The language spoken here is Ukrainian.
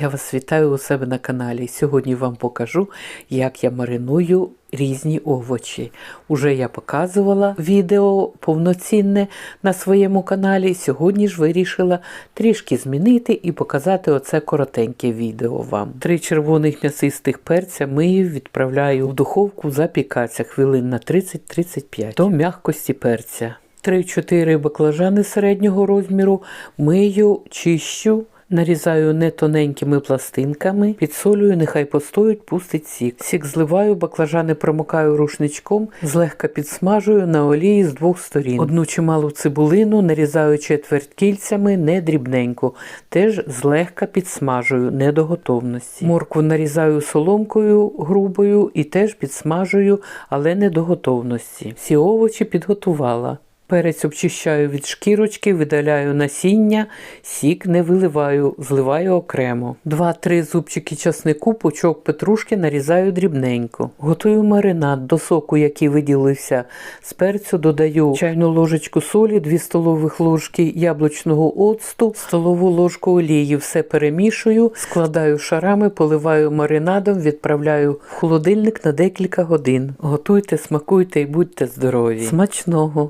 Я вас вітаю у себе на каналі. Сьогодні вам покажу, як я мариную різні овочі. Уже я показувала відео повноцінне на своєму каналі. Сьогодні ж вирішила трішки змінити і показати оце коротеньке відео вам. Три червоних м'ясистих перця мию, відправляю в духовку запікатися хвилин на 30-35 до м'якості перця. 3-4 баклажани середнього розміру мию, чищу. Нарізаю не тоненькими пластинками, підсолюю, нехай постоють, пустить сік. Сік зливаю, баклажани промокаю рушничком, злегка підсмажую на олії з двох сторін. Одну чималу цибулину нарізаю четверть кільцями, не дрібненько, теж злегка підсмажую, не до готовності. Моркву нарізаю соломкою грубою і теж підсмажую, але не до готовності. Всі овочі підготувала. Перець обчищаю від шкірочки, видаляю насіння, сік не виливаю, зливаю окремо. Два-три зубчики часнику, пучок петрушки нарізаю дрібненько. Готую маринад до соку, який виділився з перцю, додаю чайну ложечку солі, 2 столових ложки яблучного оцту, столову ложку олії. Все перемішую, складаю шарами, поливаю маринадом, відправляю в холодильник на декілька годин. Готуйте, смакуйте і будьте здорові. Смачного!